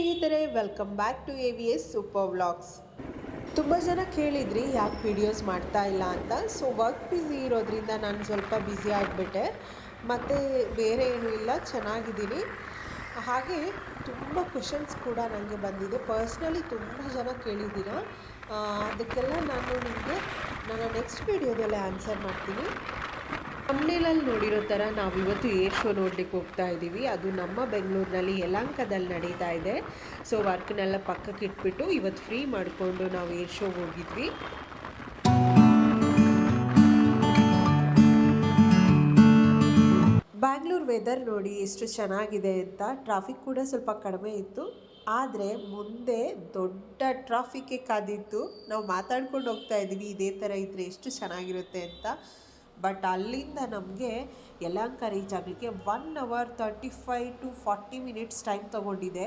ಸ್ನೇಹಿತರೆ welcome back to A V S super vlogs ತುಂಬ ಜನ ಕೇಳಿದ್ರಿ, ಯಾಕೆ ವಿಡಿಯೋಸ್ ಮಾಡ್ತಾ ಇಲ್ಲ ಅಂತ. ಸೊ ವರ್ಕ್ ಬ್ಯುಸಿ ಇರೋದ್ರಿಂದ ನಾನು ಸ್ವಲ್ಪ ಬ್ಯುಸಿ ಆಗಿಬಿಟ್ಟೆ. ಮತ್ತು ಬೇರೆ ಏನೂ ಇಲ್ಲ, ಚೆನ್ನಾಗಿದ್ದೀನಿ. ಹಾಗೆ ತುಂಬ ಕ್ವಶನ್ಸ್ ಕೂಡ ನನಗೆ ಬಂದಿದೆ. ಪರ್ಸ್ನಲಿ ತುಂಬ ಜನ ಕೇಳಿದ್ದೀರ. ಅದಕ್ಕೆಲ್ಲ ನಾನು ನಿಮಗೆ ನನ್ನ ನೆಕ್ಸ್ಟ್ ವೀಡಿಯೋದಲ್ಲೇ ಆನ್ಸರ್ ಮಾಡ್ತೀನಿ. ತಮ್ನೇಲಲ್ಲಿ ನೋಡಿರೋ ಥರ ನಾವಿವತ್ತು ಏರ್ ಶೋ ನೋಡ್ಲಿಕ್ಕೆ ಹೋಗ್ತಾ ಇದ್ದೀವಿ. ಅದು ನಮ್ಮ ಬೆಂಗಳೂರಿನಲ್ಲಿ ಯಲಾಂಕದಲ್ಲಿ ನಡೀತಾ ಇದೆ. ಸೊ ವರ್ಕ್ನೆಲ್ಲ ಪಕ್ಕಕ್ಕೆ ಇಟ್ಬಿಟ್ಟು ಇವತ್ತು ಫ್ರೀ ಮಾಡಿಕೊಂಡು ನಾವು ಏರ್ ಶೋಗೆ ಹೋಗಿದ್ವಿ. ಬ್ಯಾಂಗ್ಳೂರ್ ವೆದರ್ ನೋಡಿ ಎಷ್ಟು ಚೆನ್ನಾಗಿದೆ ಅಂತ ಟ್ರಾಫಿಕ್ ಕೂಡ ಸ್ವಲ್ಪ ಕಡಿಮೆ ಇತ್ತು. ಆದರೆ ಮುಂದೆ ದೊಡ್ಡ ಟ್ರಾಫಿಕ್ಗೆ ಕಾದಿತ್ತು. ನಾವು ಮಾತಾಡ್ಕೊಂಡು ಹೋಗ್ತಾ ಇದ್ದೀವಿ, ಇದೇ ಥರ ಇದ್ದರೆ ಎಷ್ಟು ಚೆನ್ನಾಗಿರುತ್ತೆ ಅಂತ. ಬಟ್ ಅಲ್ಲಿಂದ ನಮಗೆ ಯಲಹಂಕ ರೀಚ್ ಆಗಲಿಕ್ಕೆ one hour thirty five to forty minutes time ತೊಗೊಂಡಿದೆ.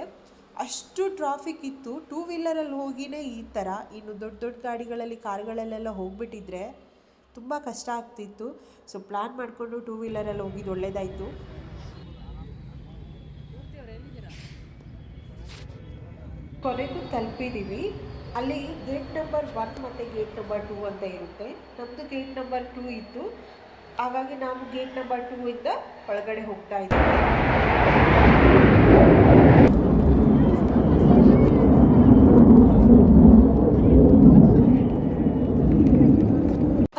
ಅಷ್ಟು ಟ್ರಾಫಿಕ್ ಇತ್ತು. ಟೂ ವೀಲರಲ್ಲಿ ಹೋಗಿನೇ ಈ ಥರ ಇನ್ನು ದೊಡ್ಡ ದೊಡ್ಡ ಗಾಡಿಗಳಲ್ಲಿ, ಕಾರ್ಗಳಲ್ಲೆಲ್ಲ ಹೋಗಿಬಿಟ್ಟಿದ್ರೆ ತುಂಬ ಕಷ್ಟ ಆಗ್ತಿತ್ತು. ಸೊ ಪ್ಲ್ಯಾನ್ ಮಾಡಿಕೊಂಡು ಟೂ ವೀಲರಲ್ಲಿ ಹೋಗಿದ್ದು ಒಳ್ಳೇದಾಯಿತು. ಕೊನೆಗೂ ತಲುಪಿದ್ದೀವಿ ಅಲ್ಲಿ ಗೇಟ್ ನಂಬರ್ ಒನ್ ಮತ್ತು ಗೇಟ್ ನಂಬರ್ ಟೂ ಅಂತ ಇರುತ್ತೆ. ನಮ್ಮದು ಗೇಟ್ ನಂಬರ್ ಟೂ ಇತ್ತು. ಹಾಗಾಗಿ ನಾವು ಗೇಟ್ ನಂಬರ್ ಟೂ ಇಂದ ಒಳಗಡೆ ಹೋಗ್ತಾ ಇದ್ದೀವಿ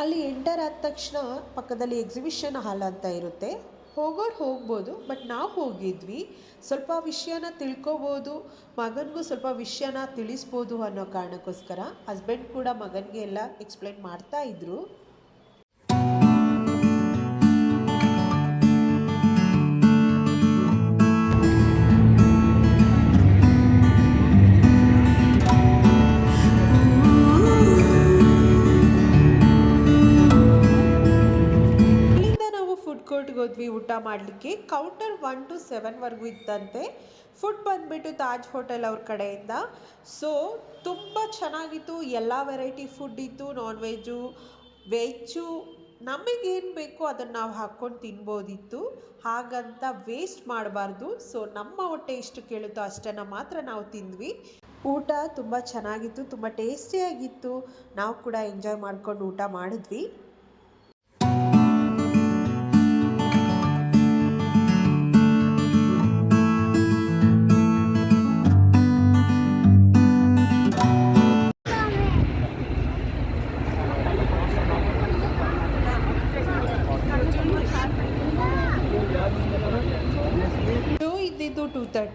ಅಲ್ಲಿ ಎಂಟರ್ ಆದ ತಕ್ಷಣ ಪಕ್ಕದಲ್ಲಿ ಎಕ್ಸಿಬಿಷನ್ ಹಾಲ್ ಅಂತ ಇರುತ್ತೆ. ಹೋಗೋರು ಹೋಗ್ಬೋದು ಬಟ್ ನಾವು ಹೋಗಿದ್ವಿ. ಸ್ವಲ್ಪ ವಿಷಯನ ತಿಳ್ಕೊಬೋದು, ಮಗನಿಗೂ ಸ್ವಲ್ಪ ವಿಷಯನ ತಿಳಿಸ್ಬೋದು ಅನ್ನೋ ಕಾರಣಕ್ಕೋಸ್ಕರ ಹಸ್ಬೆಂಡ್ ಕೂಡ ಮಗನಿಗೆ ಎಲ್ಲ ಎಕ್ಸ್ಪ್ಲೈನ್ ಮಾಡ್ತಾ ಊಟ ಮಾಡಲಿಕ್ಕೆ ಕೌಂಟರ್ ಒನ್ ಟು ಸೆವೆನ್ವರೆಗೂ ಇತ್ತಂತೆ. ಫುಡ್ ಬಂದುಬಿಟ್ಟು ತಾಜ್ ಹೋಟೆಲ್ ಅವ್ರ ಕಡೆಯಿಂದ. ಸೊ ತುಂಬ ಚೆನ್ನಾಗಿತ್ತು. ಎಲ್ಲ ವೆರೈಟಿ ಫುಡ್ ಇತ್ತು ನಾನ್ ವೆಜ್ಜು ವೆಜ್ಜು ನಮಗೇನು ಬೇಕೋ ಅದನ್ನು ನಾವು ಹಾಕ್ಕೊಂಡು ತಿನ್ಬೋದಿತ್ತು. ಹಾಗಂತ ವೇಸ್ಟ್ ಮಾಡಬಾರ್ದು. ಸೊ ನಮ್ಮ ಹೊಟ್ಟೆ ಎಷ್ಟು ಕೇಳುತ್ತೋ ಅಷ್ಟನ್ನು ಮಾತ್ರ ನಾವು ತಿಂದ್ವಿ. ಊಟ ತುಂಬ ಚೆನ್ನಾಗಿತ್ತು, ತುಂಬ ಟೇಸ್ಟಿಯಾಗಿತ್ತು ನಾವು ಕೂಡ ಎಂಜಾಯ್ ಮಾಡ್ಕೊಂಡು ಊಟ ಮಾಡಿದ್ವಿ.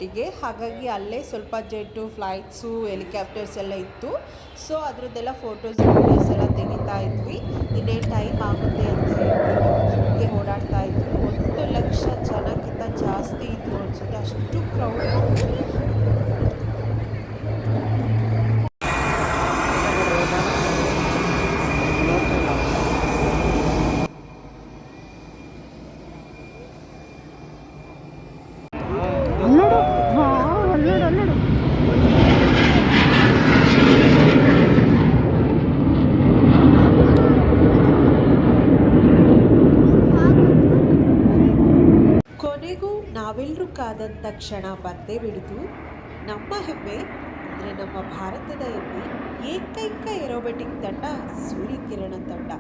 ಟೂ ಹಾಗಾಗಿ ಅಲ್ಲೇ ಸ್ವಲ್ಪ ಜೆಟ್ಟು, ಫ್ಲೈಟ್ಸು, ಹೆಲಿಕಾಪ್ಟರ್ಸ್ ಎಲ್ಲ ಇತ್ತು. ಸೊ ಅದರದ್ದೆಲ್ಲ ಫೋಟೋಸ್ ವೀಡಿಯೋಸ್ ಎಲ್ಲ ತೆಗಿತಾ ಇದ್ವಿ. ಇದೇ ಟೈಮ್ ಆಗುತ್ತೆ ಅಂತ ಹೇಳಿ ಓಡಾಡ್ತಾ ಇದ್ವಿ. ಒಂದು ಲಕ್ಷ ಜನಕ್ಕಿಂತ ಜಾಸ್ತಿ ಇದ್ರು ಅನ್ಸುತ್ತೆ ಅಷ್ಟು ಕ್ರೌಡ್ ಕಾದಂಥ ಕ್ಷಣ ಬಂದೇ ಬಿಡಿತು ನಮ್ಮ ಹೆಮ್ಮೆ, ಅಂದರೆ ನಮ್ಮ ಭಾರತದ ಹೆಮ್ಮೆ, ಏಕೈಕ ಏರೋಬೆಟಿಕ್ ತಂಡ ಸೂರ್ಯಕಿರಣ ತಂಡ.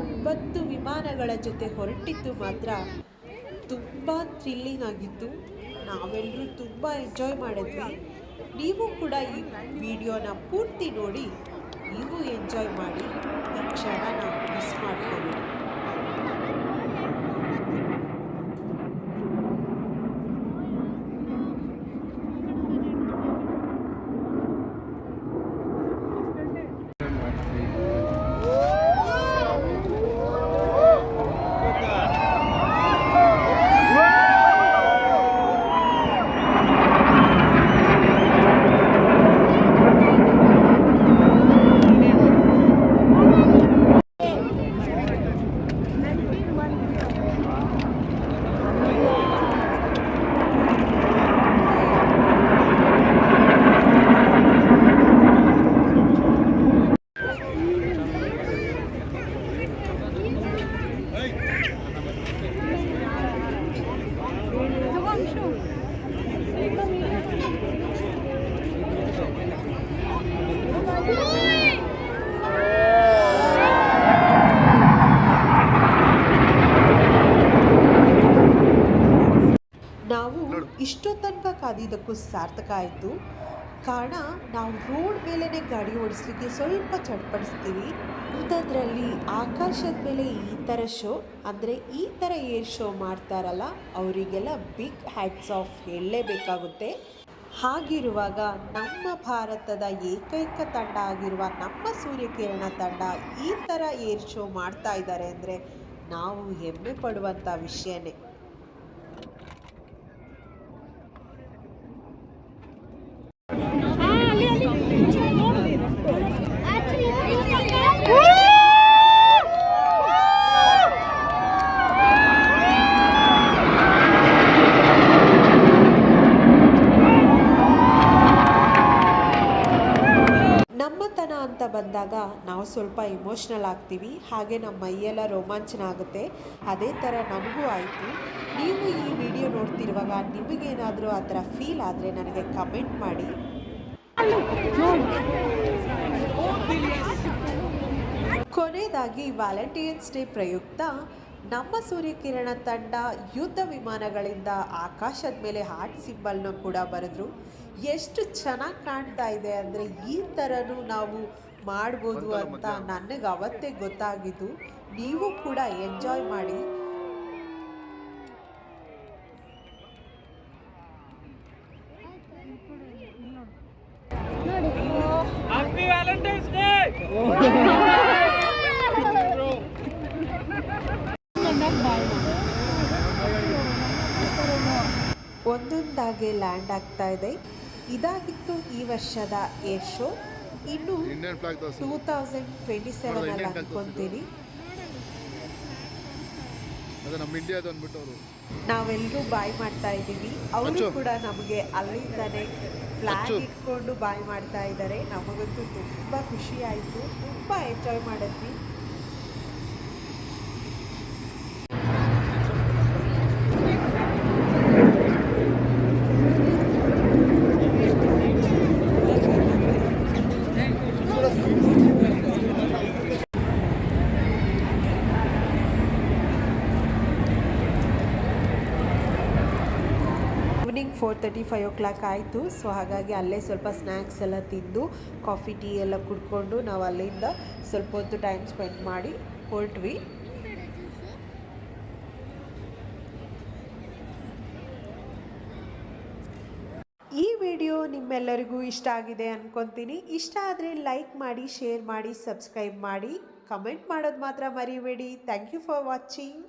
ಒಂಬತ್ತು ವಿಮಾನಗಳ ಜೊತೆ ಹೊರಟಿದ್ದು ಮಾತ್ರ ತುಂಬ ಥ್ರಿಲ್ಲಿಂಗ್ ಆಗಿತ್ತು. ನಾವೆಲ್ಲರೂ ತುಂಬ ಎಂಜಾಯ್ ಮಾಡಿದ್ವಿ. ನೀವು ಕೂಡ ಈ ವಿಡಿಯೋನ ಪೂರ್ತಿ ನೋಡಿ, ನೀವು ಎಂಜಾಯ್ ಮಾಡಿ, ಈ ಕ್ಷಣನ ಮಿಸ್ ಮಾಡ್ಕೋಬೇಡಿ ತನಕ ಇದಕ್ಕೂ ಸಾರ್ಥಕ ಆಯಿತು. ಕಾರಣ, ನಾವು ರೋಡ್ ಮೇಲೇ ಗಾಡಿ ಓಡಿಸ್ಲಿಕ್ಕೆ ಸ್ವಲ್ಪ ಚಡ್ಪಡಿಸ್ತೀವಿ ಇಂಥದ್ರಲ್ಲಿ ಆಕಾಶದ ಮೇಲೆ ಈ ಥರ ಶೋ, ಅಂದರೆ ಈ ಥರ ಏರ್ ಶೋ ಮಾಡ್ತಾರಲ್ಲ, ಅವರಿಗೆಲ್ಲ ಬಿಗ್ ಹ್ಯಾಟ್ಸ್ ಆಫ್ ಹೇಳಲೇಬೇಕಾಗುತ್ತೆ. ಹಾಗಿರುವಾಗ ನಮ್ಮ ಭಾರತದ ಏಕೈಕ ತಂಡ ಆಗಿರುವ ನಮ್ಮ ಸೂರ್ಯಕಿರಣ ತಂಡ ಈ ಥರ ಏರ್ ಶೋ ಮಾಡ್ತಾ ಇದ್ದಾರೆ ಅಂದರೆ ನಾವು ಹೆಮ್ಮೆ ಪಡುವಂಥ ವಿಷಯನೇ ನಮ್ಮತನ ಅಂತ ಬಂದಾಗ ನಾವು ಸ್ವಲ್ಪ ಇಮೋಷ್ನಲ್ ಆಗ್ತೀವಿ. ಹಾಗೆ ನಮ್ಮ ಮೈಯೆಲ್ಲ ರೋಮಾಂಚನ ಆಗುತ್ತೆ. ಅದೇ ಥರ ನನಗೂ ಆಯಿತು. ನೀವು ಈ ವಿಡಿಯೋ ನೋಡ್ತಿರುವಾಗ ನಿಮಗೇನಾದರೂ ಆ ಥರ ಫೀಲ್ ಆದರೆ ನನಗೆ ಕಮೆಂಟ್ ಮಾಡಿ. ಕೊನೆಯದಾಗಿ ವ್ಯಾಲೆಂಟೈನ್ಸ್ ಡೇ ಪ್ರಯುಕ್ತ ನಮ್ಮ ಸೂರ್ಯಕಿರಣ ತಂಡ ಯುದ್ಧ ವಿಮಾನಗಳಿಂದ ಆಕಾಶದ ಮೇಲೆ ಹಾರ್ಟ್ ಸಿಂಬಲ್ನ ಕೂಡ ಬರೆದ್ರು. ಎಷ್ಟು ಚೆನ್ನಾಗಿ ಕಾಣ್ತಾ ಇದೆ ಅಂದರೆ ಈ ಥರನೂ ನಾವು ಮಾಡ್ಬೋದು ಅಂತ ನನಗೆ ಅವತ್ತೇ ಗೊತ್ತಾಗಿದ್ದು ನೀವು ಕೂಡ ಎಂಜಾಯ್ ಮಾಡಿ. ಒಂದೊಂದಾಗಿ ವ್ಯಾಲೆಂಟೈನ್ಸ್ ಡೇ ಒಂದೊಂದಾಗೆ ಲ್ಯಾಂಡ್ ಆಗ್ತಾ ಇದೆ. ಇದಾಗಿತ್ತು ಈ ವರ್ಷದ ಏರ್ ಶೋ. ಇನ್ನು ಟೂ ತೌಸಂಡ್ ಟ್ವೆಂಟಿ ಸೆವೆನ್ ಅಲ್ಲಿ ಅನ್ಕೊಂತೀನಿ. ಅದು ನಮ್ಮ ಇಂಡಿಯಾದ ಅಂದ್ಬಿಟ್ಟು ಅವರು ನಾವೆಲ್ಲರೂ ಬಾಯ್ ಮಾಡ್ತಾ ಇದ್ದೀವಿ. ಅವರು ಕೂಡ ನಮಗೆ ಅಲ್ಲಿಂದಾನೆ ಫ್ಲಾಗ್. ಇಟ್ಕೊಂಡು ಬಾಯ್ ಮಾಡ್ತಾ ಇದ್ದಾರೆ. ನಮಗಂತೂ ತುಂಬ ಖುಷಿ ಆಯಿತು. ತುಂಬ ಎಂಜಾಯ್ ಮಾಡಿದ್ವಿ. Four thirty five o'clock ಆಯಿತು. ಸೊ ಹಾಗಾಗಿ ಅಲ್ಲೇ ಸ್ವಲ್ಪ ಸ್ನ್ಯಾಕ್ಸ್ ಎಲ್ಲ ತಿಂದು ಕಾಫಿ ಟೀ ಎಲ್ಲ ಕುಡ್ಕೊಂಡು ನಾವು ಅಲ್ಲಿಂದ ಸ್ವಲ್ಪ ಹೊತ್ತು ಟೈಮ್ ಸ್ಪೆಂಡ್ ಮಾಡಿ ಹೊರಟ್ವಿ. ಈ ವಿಡಿಯೋ ನಿಮ್ಮೆಲ್ಲರಿಗೂ ಇಷ್ಟ ಆಗಿದೆ ಅನ್ಕೊತೀನಿ. ಇಷ್ಟ ಆದರೆ ಲೈಕ್ ಮಾಡಿ ಶೇರ್ ಮಾಡಿ ಸಬ್ಸ್ಕ್ರೈಬ್ ಮಾಡಿ. ಕಮೆಂಟ್ ಮಾಡೋದು ಮಾತ್ರ ಮರಿಬೇಡಿ. Thank you for watching